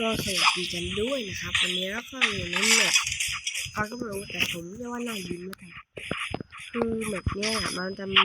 ก็สวัสดีกันด้วยนะครับ วันนี้เราก็อยู่ในแมปเขาก็ไม่รู้แต่ผมเรียกว่าหน้ายิ้มแล้วกันคือแมปเนี้ยมันจะมี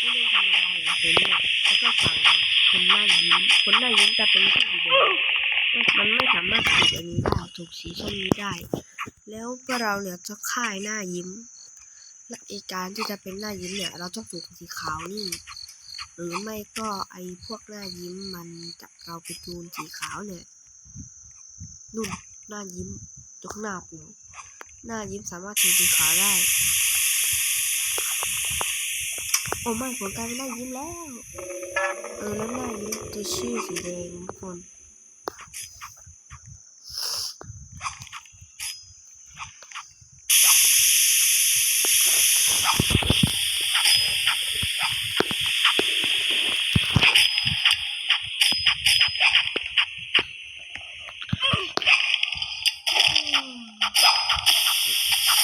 ที่เล่นธรรมดาอย่างผมเนี่ยแล้วก็ฝั่งคนหน้ายิ้มคนหน้ายิ้มจะเป็นผู้สีแดงมันไม่สามารถถูกอันนี้ได้ถูกสีช่องนี้ได้ แล้วก็เราเนี่ยจะค่ายหน้ายิ้มและอีกการที่จะเป็นหน้ายิ้มเนี่ย เราต้องถูกสีขาวนี่ หรือไม่ก็ไอพวกหน้ายิ้มมันจับเราไปจูนสีขาวเนี่ยนุ่นหน้ายิ้มยกหน้าปุ่มหน้ายิ้มสามารถจูนสีขาวได้โอ้ไม่ผมกลายเป็นหน้ายิ้มแล้ว เออแล้วหน้ายิ้มจะชื่อสีแดงทุกคน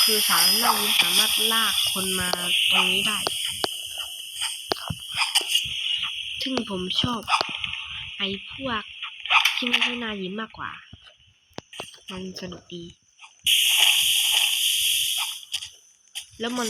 คือสารหน้ายิ้มสามารถลากคนมาตรงนี้ได้ ซึ่งผมชอบ ไอ้พวกที่ไม่ใช่หน้ายิ้มมากกว่า มันสนุกดี แล้วมัน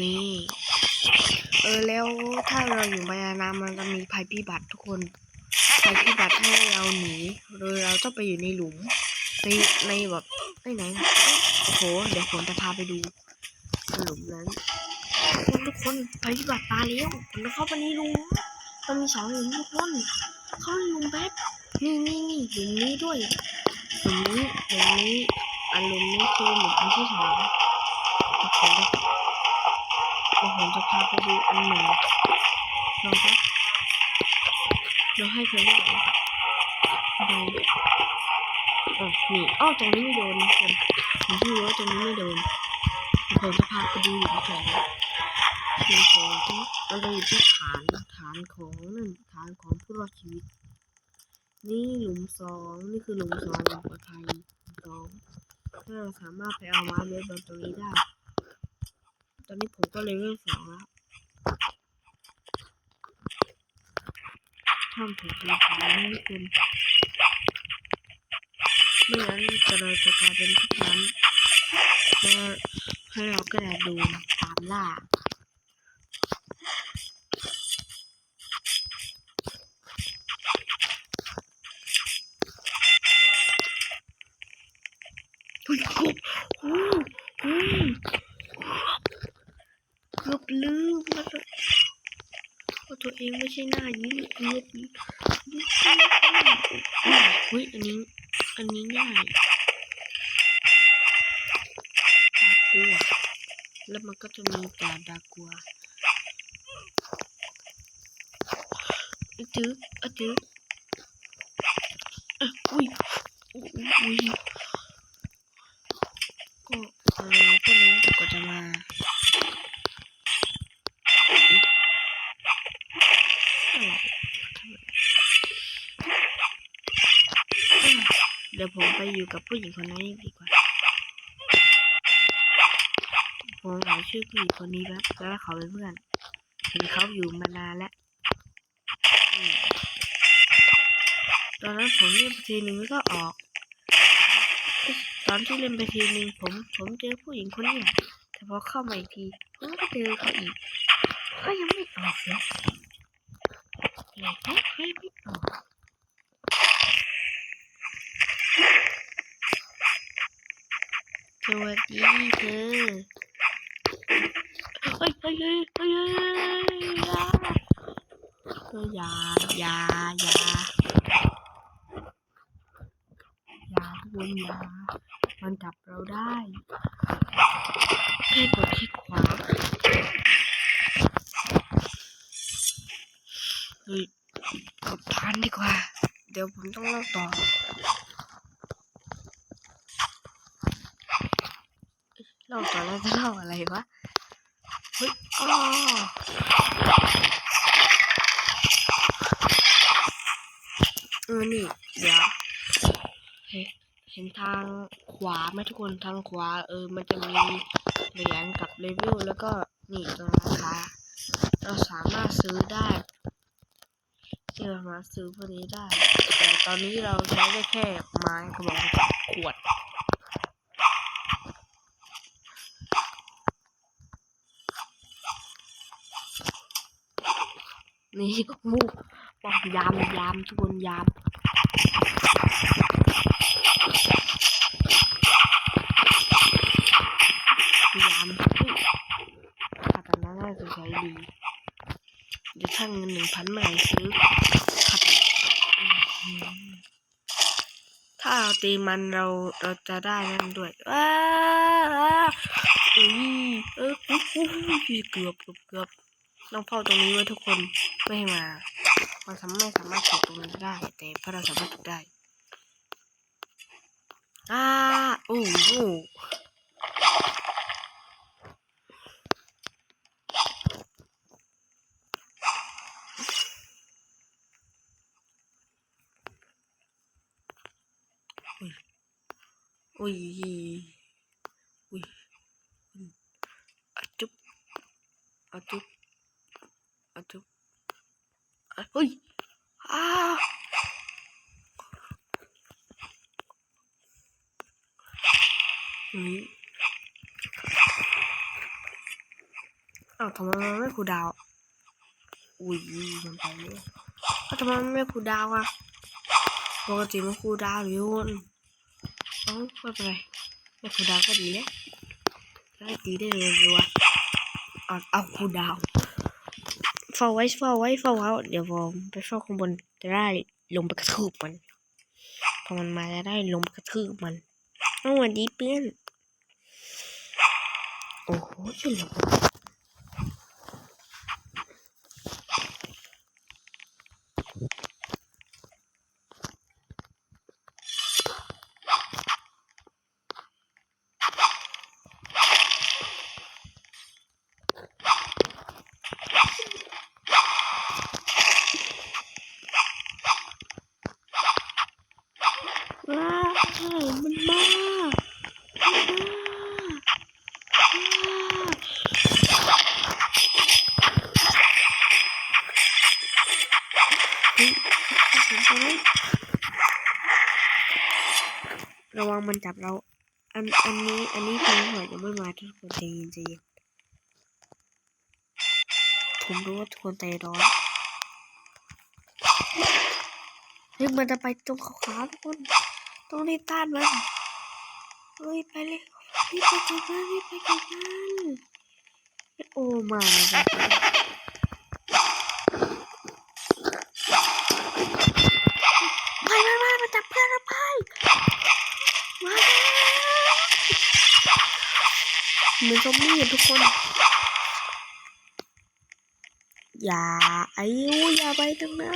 นี่ เออแล้วถ้าเราอยู่ในน้ำมันจะมีภัยพิบัติทุกคนภัยพิบัติให้เราหนีโดยเราต้องไปอยู่ในหลุม ในในแบบไหนนะโอ้โหเดี๋ยวผมจะพาไปดูหลุมนั้นทุกคนทุกคนภัยพิบัติตาเลี้ยวผมจะเข้าไปในหลุมมันมีสองหลุมทุกคนเข้าในหลุมแป๊บนี่นี่นี่หลุมนี้ด้วยหลุมนี้หลุมนี้อันหลุมนี้คือหลุมอันที่สองโอเค ผมจะพาไปดูอันหนึ่งลองครับเราให้เพื่นดูดูอ๋อนี่อ้อตรงนี้ไม่โดนคนผมที่รู้ว่าตรงนี้ไม่โดนผมจะพาไปดูหลุมสองหลุมสองที่มันจะอยู่ที่ฐานฐานของนั่นฐานของผู้รอดชีวิต นี่หลุมสองนี่คือหลุมสองหลุมปลอดภัยสองถ้าเราสามารถไปเอาไม้เบสบอลตรงนี้ได้ อนนี้ผมก็เลเวลสองแล้วทำผมสีขาวนี่คุณไม่งั้นจะเราจะกลายเป็นทุกนั้นก็ให้เราก็จะดูตามล่า เฮ้ยกบโอ้โหเกือบลืมแล้วว่า ตัวเองไม่ใช่หน้ายิ้มเงียบยิ้มเฮ้ยอันนี้ อันนี้ง่ายดากัว แล้วมันก็จะมีแต่ดากัวอะจื้ออะจื้ออะอุ้ยอุ้ย เดี๋ยวผมไปอยู่กับผู้หญิงคนนั้นดีกว่า ผมหาชื่อผู้หญิงคนนี้แล้วแล้วเขาเป็นเพื่อนเห็นเขาอยู่มานานแล้วอตอนนั้นผมเล่นไปทีหนึ่งแล้วก็ออก ตอนที่เล่นไปทีหนึ่งผมผมเจอผู้หญิงคนนี้แต่พอเข้ามาอีกทีผมก็เจอเขาอีก ก็ยังไม่ออกเลย เลยแค่ให้ไม่ออกสวัสดีเธอเฮ้ยเฮ้ยเฮ้ยเฮ้ยเฮ้ยอย่าอย่าอย่าอย่าทุกคนอย่ามันจับเราได้แค่กดคลิกขวา ฮ้ยกดทานดีกว่า เดี๋ยวผมต้องเล่าต่อเล่าต่อแล้วจะเล่าอะไรวะเฮ้ยอ้อเออนี่เดี๋ยวเฮ้ยเห็นทางขวาไหมทุกคนทางขวา เออ มันจะมีเหรียญกับเลเวลแล้วก็นี่ตรงราคาเราสามารถซื้อได้ ที่เราสามารถซื้อพวกนี้ได้ แต่ตอนนี้เราใช้ได้แค่ไม้กระบอกกับขวดนี่มูบอกยามยามทุกคนยาม ตีมันเราเราจะได้นั่นด้วยว้าอือเอออุ๊ยอุ๊ยเกือบเกือบเกือบต้องเฝ้าตรงนี้ไว้ทุกคนไม่ให้มาเราสามารถไม่สามารถถูกตรงนี้ได้ แต่พระเราสามารถถูกได้อ้าโอ้โห อุ้ยอุ้ยอะจุ๊บอะจุ๊บอะจุ๊บอะเฮ้ยอ้าอุ้ยอ้าวทำไมมันไม่คูดาวอุ้ยมันไปเลยอ้วทำไมมันไม่คูดาวน์อะปกติมันคูดาวน์อยู่คน เอ้าไม่เป็นไรไม่คูลดาวก็ดีแล้วจะได้ตีได้เร็วๆเอาเอาคูลดาวเฝ้าไว้เฝ้าไว้เฝ้าไว้เดี๋ยวผมไปเฝ้าข้างบนจะได้ลงไปกระทืบมันพอมันมาจะได้ลงไปกระทืบมันเอ้าวันนี้เพื่อนโอ้โหช่วยเหลือว้าวมันมามันมาเฮ้ยเห็นตัวไหม ระวังมันจับเรา อัน อันนี้ อันนี้เพลงหน่อยยังไม่มาทุกคนใจเย็นใจเย็นผมรู้ว่าทุกคนใจร้อนเฮ้ยมันจะไปตรงขาวๆทุกคนต้องรีบต้านมันเฮ้ยไปเลยรีบไปจับมันรีบไปจับมันโอ้มาแล้ว ไปมาจับเพื่อนเราไปมาเหมือนซอมบี้ทุกคน อย่าไอ้ยูอย่าไปตรงนั้น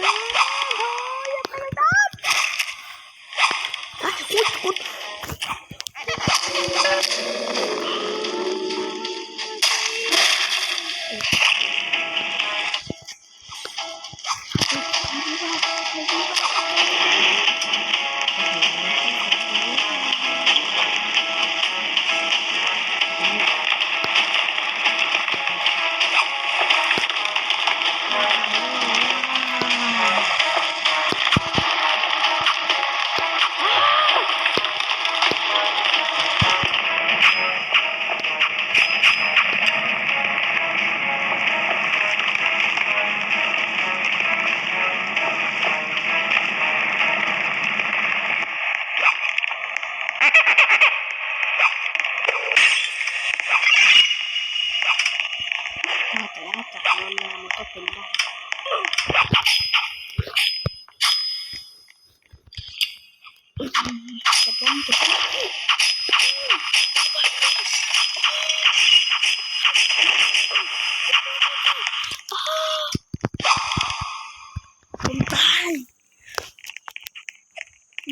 ผมตาย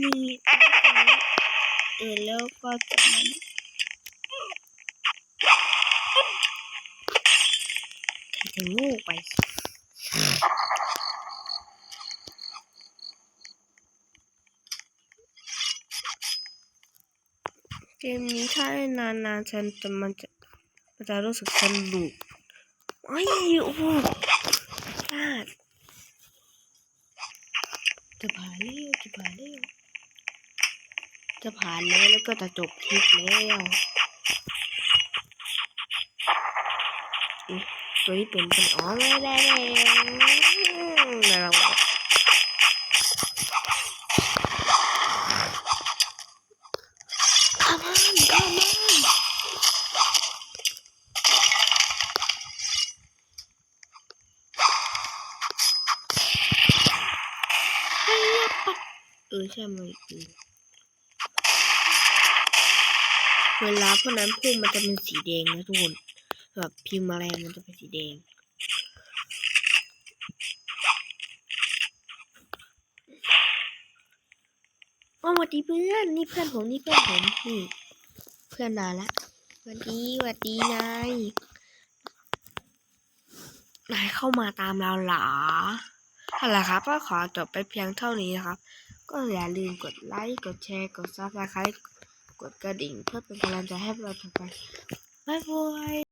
มีเออแล้วก็จะมันจะงูไปเกมนี้ถ้านานๆฉันจะมันจะ จะรู้สึกสนุกไอ้ยโอ้โหพลาดจะผ่านแล้วจะผ่านแล้วจะผ่านแล้วแล้วก็จะจบคลิปแล้วตัวนี้เป็นเป็นอ๋อไม่ได้แล้วเราข้ามันข้ามันเฮ้ยปะเออใช่มเออเวลาเพวกนั้นพุ่งมันจะเป็นสีแดงนะทุกคนแบบพิมพ์อะไรมันจะเป็นสีแดงสวัสดีเพื่อนนี่เพื่อนผมนี่เพื่อนผมนี่เพื่อนนานละสวัสดีสวัสดีนายนายเข้ามาตามเราเหรอเอาละครับก็ขอจบไปเพียงเท่านี้นะครับ ก็อย่าลืมกดไลค์ กดแชร์ กดซับสไครต์กดกระดิ่งเพื่อเป็นกำลังใจให้เราต่อไป บ๊ายบาย